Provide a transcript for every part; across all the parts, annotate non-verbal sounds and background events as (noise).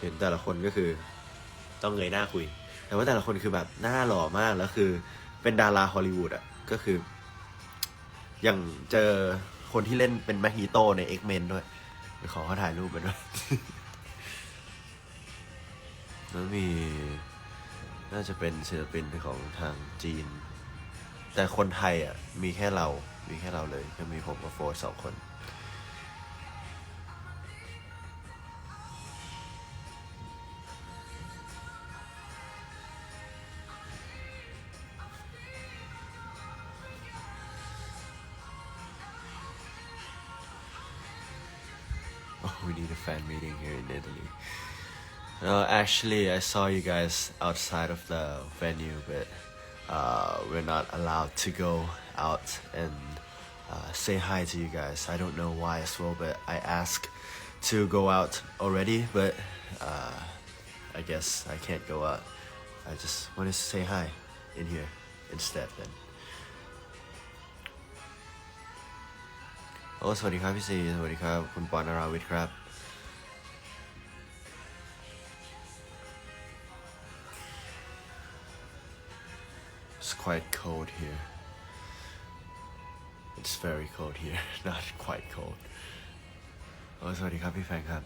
เห็นแต่ละคนก็คือ ต้องเงยหน้าคุย แต่ว่าแต่ละคนคือแบบหน้าหล่อมากแล้วคือ เป็นดาราฮอลลีวูดอะก็คือ อย่างเจอคนที่เล่นเป็นแมกนีโตใน X-Men ด้วยไปขอเขาถ่ายรูปไปด้วยแล้วมี น่าจะเป็นศิลปินของทางจีน แต่คนไทยอะ มีแค่เรา มีแค่เราเลย ก็มีผมกับโฟร์สองคน No, actually, I saw you guys outside of the venue, but uh, we're not allowed to go out and uh, say hi to you guys. I don't know why as well, but I asked to go out already, but uh, I guess I can't go out. I just wanted to say hi in here instead then. โอ้สวัสดีครับพี่ซีสวัสดีครับ คุณปอนนราวิทย์ครับ It's quite cold here. It's very cold here, not quite cold. โอ้สวัสดีครับ พี่แฟนครับ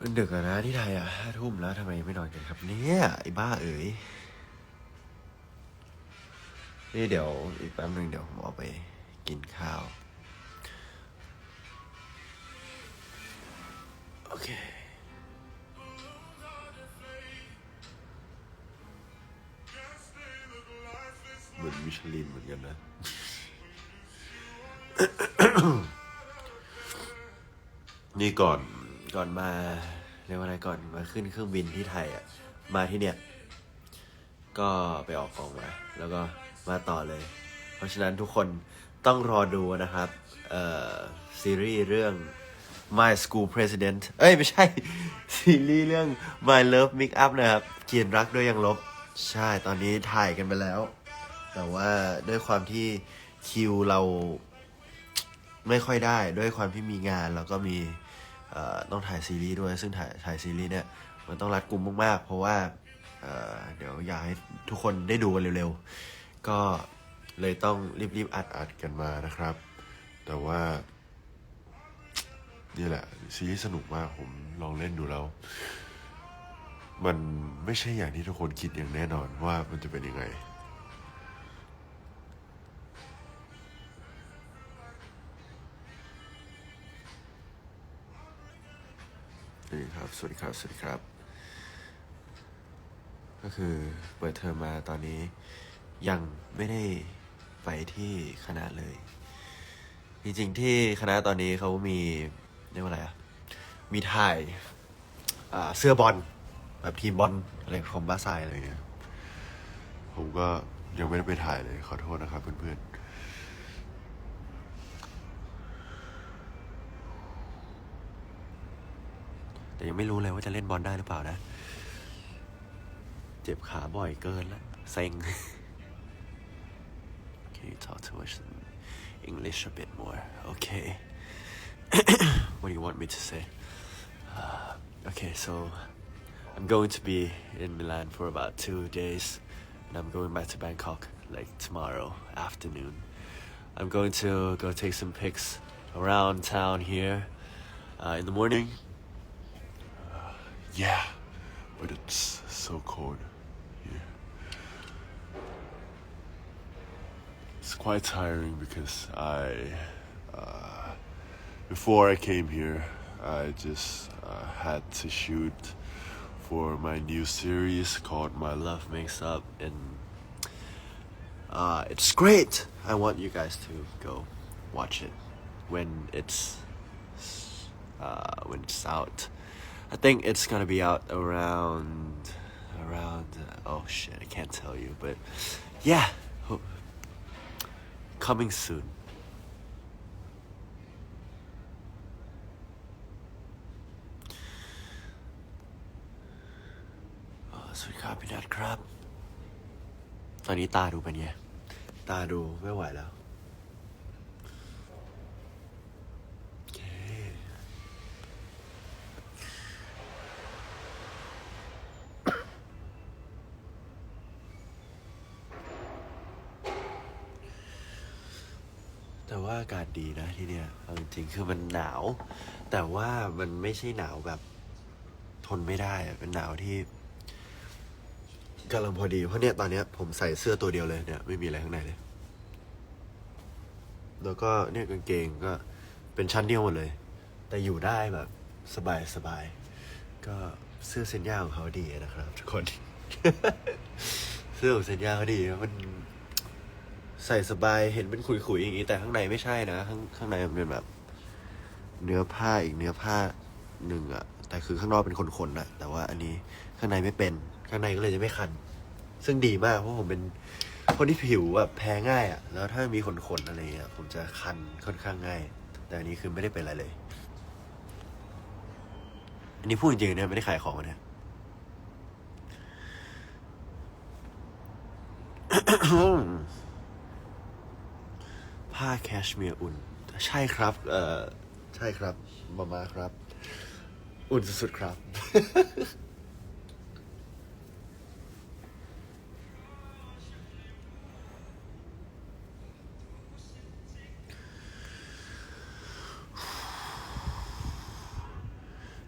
มันดึกอะนะที่ไทยอะห้าทุ่มแล้วทำไมยังไม่นอนกันครับเนี่ย ไอ้บ้าเอ๋ย นี่เดี๋ยวอีกแป๊บหนึ่งเดี๋ยวผมออกไปกินข้าว โอเคเหมือนมิชลินเหมือนกันนะนี่ก่อนก่อนมาเรียกว่าอะไรก่อนมาขึ้นเครื่องบินที่ไทยอะมาที่เนี่ย ก็ไปออกกองมาแล้วก็ มาต่อเลย เพราะฉะนั้นทุกคนต้องรอดูนะครับ เอ่อ ซีรีส์เรื่อง My School President เอ้ย ไม่ใช่ ซีรีส์เรื่อง My Love Mix Up นะครับเขียนรักด้วยยังลบ ใช่ตอนนี้ถ่ายกันไปแล้ว แต่ว่าด้วยความที่คิวเราไม่ค่อยได้ด้วยความที่มีงานแล้วก็มีต้องถ่ายซีรีส์ด้วยซึ่งถ่ายถ่ายซีรีส์เนี่ยมันต้องรัดกุมมากๆ เพราะว่าเเดี๋ยวอยากให้ทุกคนได้ดูกันเร็วๆ ก็เลยต้องรีบๆอัดอัดๆกันมานะครับ แต่ว่า นี่แหละซีรีส์สนุกมากผมลองเล่นดูแล้ว มันไม่ใช่อย่างที่ทุกคนคิดอย่างแน่นอนว่ามันจะเป็นยังไงนี่ครับ สวัสดีครับ สวัสดีครับ ก็คือเปิดเทอมมาตอนนี้ ยังไม่ได้ไปที่คณะเลย จริงๆที่คณะตอนนี้เขามีเรียกว่าอะไรอะมีถ่ายาเสื้อบอลแบบทีมบอลอะไรของบ้าไซอะไรเงี้ย ผมก็ยังไม่ได้ไปถ่ายเลยขอโทษนะครับเพื่อนๆแต่ยังไม่รู้เลยว่าจะเล่นบอลได้หรือเปล่านะ เจ็บขาบ่อยเกินแล้วเซ็ง Can you talk to us in English a bit more? Okay. (coughs) what do you want me to say? Uh, okay, so I'm going to be in Milan for about two days, and I'm going back to Bangkok like tomorrow afternoon. I'm going to go take some pics around town here uh, in the morning. Uh, yeah, but it's so cold It's quite tiring because I, uh, before I came here, I just uh, had to shoot for my new series called My Love Makes Up, and uh, it's great. I want you guys to go watch it when it's uh, when it's out. I think it's gonna be out around around. oh shit, I can't tell you, but yeah, coming soon. สสวัสดีครับพี่นัทครับ ตอนนี้ตาดูเป็นไง ตาดูไม่ไหวแล้ว โอเค แต่ว่าอากาศ ดีนะที่เนี่ยเอาจริงๆคือมันหนาว แต่ว่ามันไม่ใช่หนาวแบบ ทนไม่ได้เป็นหนาวที่กำลังพอดีเพราะเนี่ยตอนเนี้ยผมใส่เสื้อตัวเดียวเลยเนี่ยไม่มีอะไรข้างในเลย แล้วก็เนี่ยกางเกงก็เป็นชั้นเดียวหมดเลย แต่อยู่ได้แบบสบายสบายก็เสื้อเซนย่าของเขาดีนะครับ ทุกคน เสื้อของเซนย่าเขาดีมัน ใส่สบายเห็นเป็นขุยๆอย่างนี้แต่ข้างในไม่ใช่นะ ข้างข้างในมันเป็นแบบ เนื้อผ้าอีกเนื้อผ้าหนึ่งอะแต่คือข้างนอกเป็นขนๆอะแต่ว่าอันนี้ข้างในไม่เป็นข้างในก็เลยจะไม่คัน ซึ่งดีมากเพราะผมเป็นคนที่ผิวแบบแพ้ง่ายอะแล้วถ้ามีขนๆอะไรเงี้ยผมจะคันค่อนข้างง่าย แต่อันนี้คือไม่ได้เป็นอะไรเลย อันนี้พูดจริงๆเนี่ยไม่ได้ขายของนะ ผ้าแคชเมียร์อุ่น ใช่ครับ เออใช่ครับมามาครับ อุ่นสุดๆครับ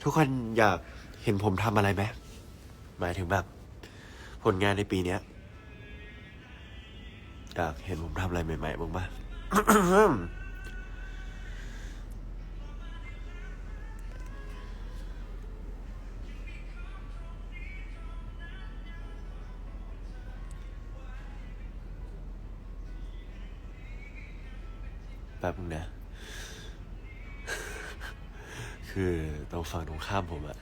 ทุกคนอยากเห็นผมทำอะไรไหมหมายถึงแบบ ผลงานในปีเนี้ยอยากเห็นผมทำอะไรใหม่ๆบ้างปะ แป๊บนึงนะ คือตรงฝั่งตรงข้ามผมอะ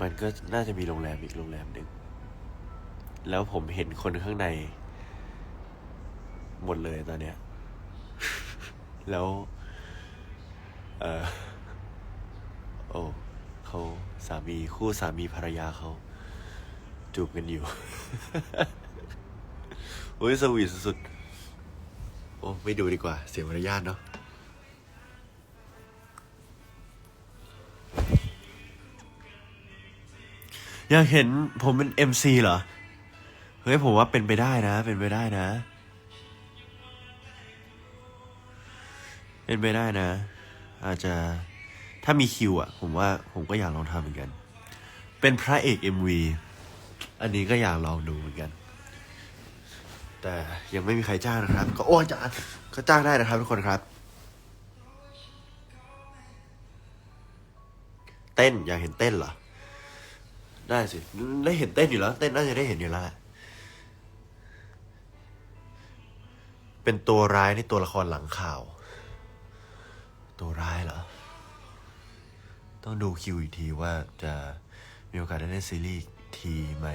มันก็น่าจะมีโรงแรมอีกโรงแรมหนึ่ง แล้วผมเห็นคนข้างใน หมดเลยตอนเนี้ย แล้วเออโอ้เขาสามีคู่สามีภรรยาเขาจูบกันอยู่ โอ้ยสวีทสุดๆ โอ้ไม่ดูดีกว่า เสียมารยาทเนาะอยากเห็นผมเป็น MC เหรอ เฮ้ย ผมว่าเป็นไปได้นะ เป็นไปได้นะ เป็นไปได้นะ อาจจะถ้ามีคิวอะผมว่าผมก็อยากลองทำเหมือนกัน เป็นพระเอก MV อันนี้ก็อยากลองดูเหมือนกัน แต่ยังไม่มีใครจ้างนะครับ ก็โอ้ยจ้างก็จ้างได้นะครับทุกคนครับ เต้นอยากเห็นเต้นเหรอ ได้สิ ได้เห็นเต้นอยู่แล้ว เต้นน่าจะได้เห็นอยู่แล้วแหละเป็นตัวร้ายในตัวละครหลังข่าว ตัวร้ายเหรอ ต้องดูคิวอีกทีว่าจะมีโอกาสได้เล่นซีรีส์อีกทีไหม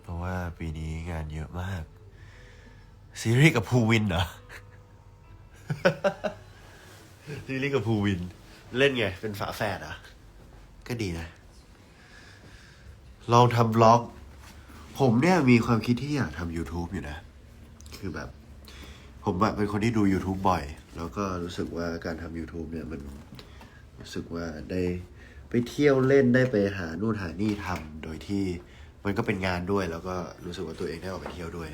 เพราะว่าปีนี้งานเยอะมาก ซีรีส์กับภูวินเหรอ ซีรีส์กับภูวิน เล่นไง เป็นฝาแฝดอะ ก็ดีนะ ลองทำบล็อก ผมเนี่ยมีความคิดที่อยากทำ YouTube อยู่นะ คือแบบ ผมเป็นคนที่ดู YouTube บ่อย แล้วก็รู้สึกว่าการทำ YouTube เนี่ยมันรู้สึกว่าได้ไปเที่ยวเล่นได้ไปหานู่นหานี่ทำโดยที่มันก็เป็นงานด้วย แล้วก็รู้สึกว่าตัวเองได้ออกไปเที่ยวด้วย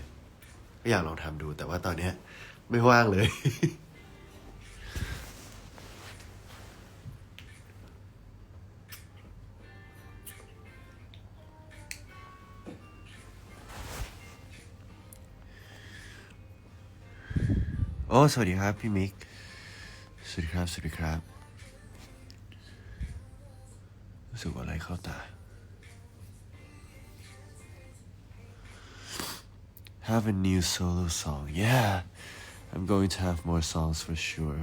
ก็อยากลองทำดู แต่ว่าตอนเนี้ยไม่ว่างเลย อ้สวัสดีครับ พี่มิก สวัสดีครับ สวัสดีครับ รู้สึกอะไรเข้าตา Have a new solo song. Yeah, I'm going to have more songs for sure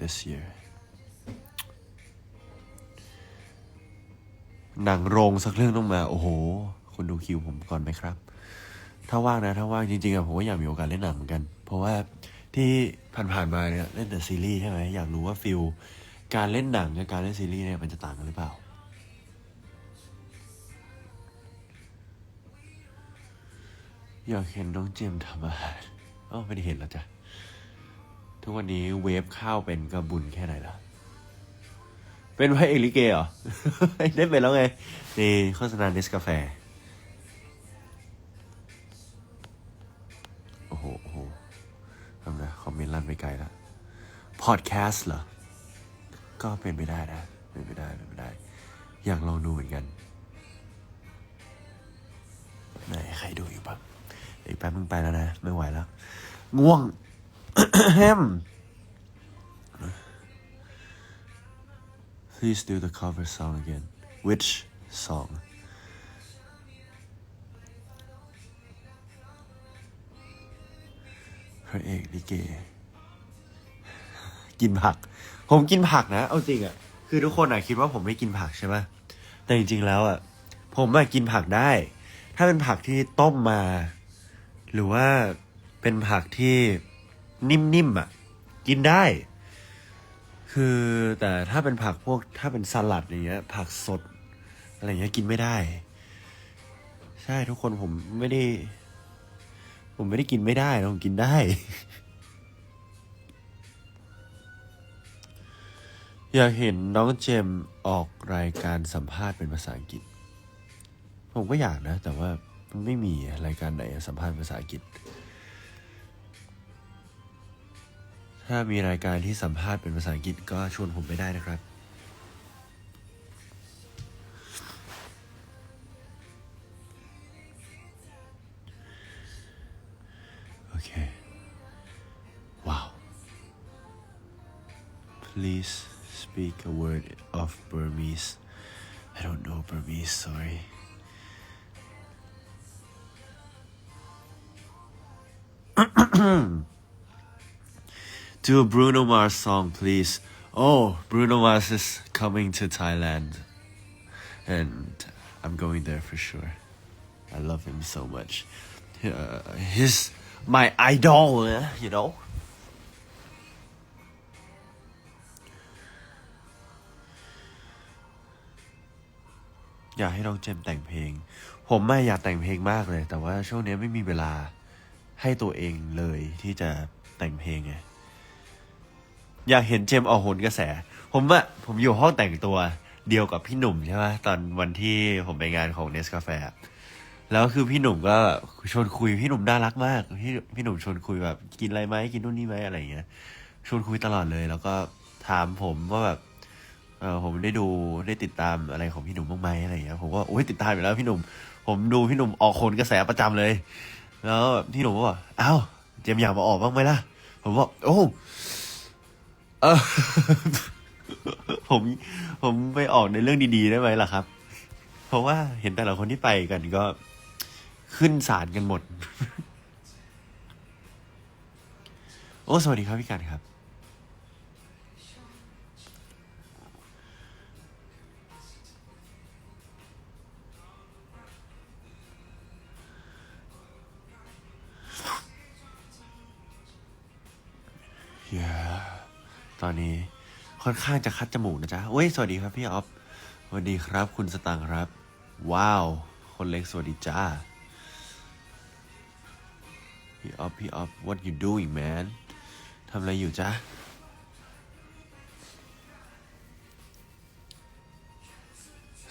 this year. หนังโรงสักเรื่องต้องมา โอ้โห คุณดูคิวผมก่อนไหมครับ ถ้าว่างนะ ถ้าว่างจริงๆอะผมก็อยากมีโอกาสเล่นหนังเหมือนกัน เพราะว่า ที่ผ่านๆมาเนี่ยเล่นแต่ซีรีส์ใช่ไหมอยากรู้ว่าฟิลการเล่นหนังกับการเล่นซีรีส์เนี่ยมันจะต่างกันหรือเปล่า อยากเห็นน้องเจมทำอาหารอ๋อไม่ได้เห็นแล้วจ้ะ ทุกวันนี้เวฟข้าวเป็นกระบุญแค่ไหนล่ะ เป็นไว้เอกลิเกเหรอ ได้เป็นแล้วไง นี่โฆษณาเนสกาแฟ ลั่นไปไกลแล้วพอดแคสต์เหรอ ก็เป็นไปได้นะ เป็นไปได้ เป็นไปได้ อยากลองดูเหมือนกัน ไหนใครดูอยู่บ้างอีกแป๊บมึงไปแล้วนะ ไม่ไหวแล้ว ง่วงแฮม Please do the cover song again. Which song? พระเอ กินผัก ผมกินผักนะ เอาจริงอะคือทุกคนอะคิดว่าผมไม่กินผักใช่ไหมแต่จริงๆแล้วอะผมอะกินผักได้ ถ้าเป็นผักที่ต้มมา หรือว่าเป็นผักที่นิ่มๆอะกินได้ คือแต่ถ้าเป็นผักพวกถ้าเป็นสลัดอย่างเงี้ย ผักสด อะไรเงี้ยกินไม่ได้ ใช่ทุกคนผมไม่ได้ ผมไม่ได้กินไม่ได้นะผมกินได้ อยากเห็นน้องเจมส์ออกรายการสัมภาษณ์เป็นภาษาอังกฤษ ผมก็อยากนะ แต่ว่ามันไม่มีรายการไหนสัมภาษณ์ภาษาอังกฤษ ถ้ามีรายการที่สัมภาษณ์เป็นภาษาอังกฤษก็ชวนผมไปได้นะครับ Burmese I don't know Burmese sorry (clears throat) Do a Bruno Mars song, please. Oh, Bruno Mars is coming to Thailand. And I'm going there for sure. I love him so much. Uh, he's my idol, eh, you know? อยากให้น้องเจมส์แต่งเพลง ผมไม่อยากแต่งเพลงมากเลย แต่ว่าช่วงนี้ไม่มีเวลาให้ตัวเองเลยที่จะแต่งเพลงไงอยากเห็นเจมส์ออกโหนกระแส ผมอะผมอยู่ห้องแต่งตัวเดียวกับพี่หนุ่มใช่ไหมตอนวันที่ผมไปงานของเนสกาแฟแล้วคือพี่หนุ่มก็ชวนคุยพี่หนุ่มน่ารักมากพี่พี่หนุ่มชวนคุยแบบ กินอะไรไหมกินนู่นนี่ไหมอะไรอย่างเงี้ยชวนคุยตลอดเลย แล้วก็ถามผมว่าแบบ เออผมได้ดูได้ติดตามอะไรของพี่หนุ่มบ้างไหมอะไรอย่างเงี้ยผมก็โอ้ยติดตามอยู่แล้วพี่หนุ่ม ผมดูพี่หนุ่มออกโคนกระแสประจำเลย แล้วแบบพี่หนุ่มก็บอกอ้าวเจมอยากมาออกบ้างไหมล่ะ ผมบอกโอ้เออผมผมไปออกในเรื่องดีๆได้ไหมล่ะครับ เพราะว่าเห็นแต่ละคนที่ไปกันก็ขึ้นศาลกันหมด โอ้ สวัสดีครับพี่การครับ yeah. ตอนนี้ค่อนข้างจะคัดจมูกนะจ๊ะเว้ย สวัสดีครับพี่ออฟสวัสดีครับ คุณสตังค์ครับ ว้าว คนเล็กสวัสดีจ้า พี่ออฟพี่ออฟ what you doing man ทำอะไรอยู่จ๊ะ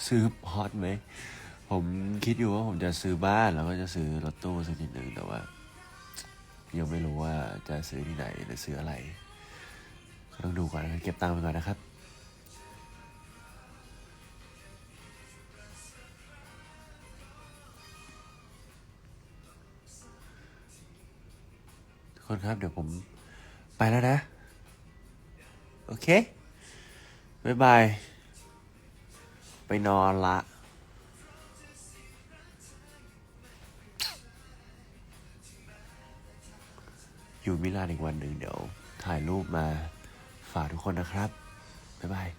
ซื้อฮอตไหม ผมคิดอยู่ว่าผมจะซื้อบ้านแล้วก็จะซื้อรถตู้สักนิดหนึ่งแต่ว่า ยังไม่รู้ว่าจะซื้อที่ไหนหรือซื้ออะไรก็ต้องดูก่อนนะเก็บตังค์ไปก่อนนะครับทุกคนครับเดี๋ยวผมไปแล้วนะ โอเค บ๊ายบาย ไปนอนละ มิลานอีกวันหนึ่งเดี๋ยวถ่ายรูปมาฝากทุกคนนะครับ บ๊ายบาย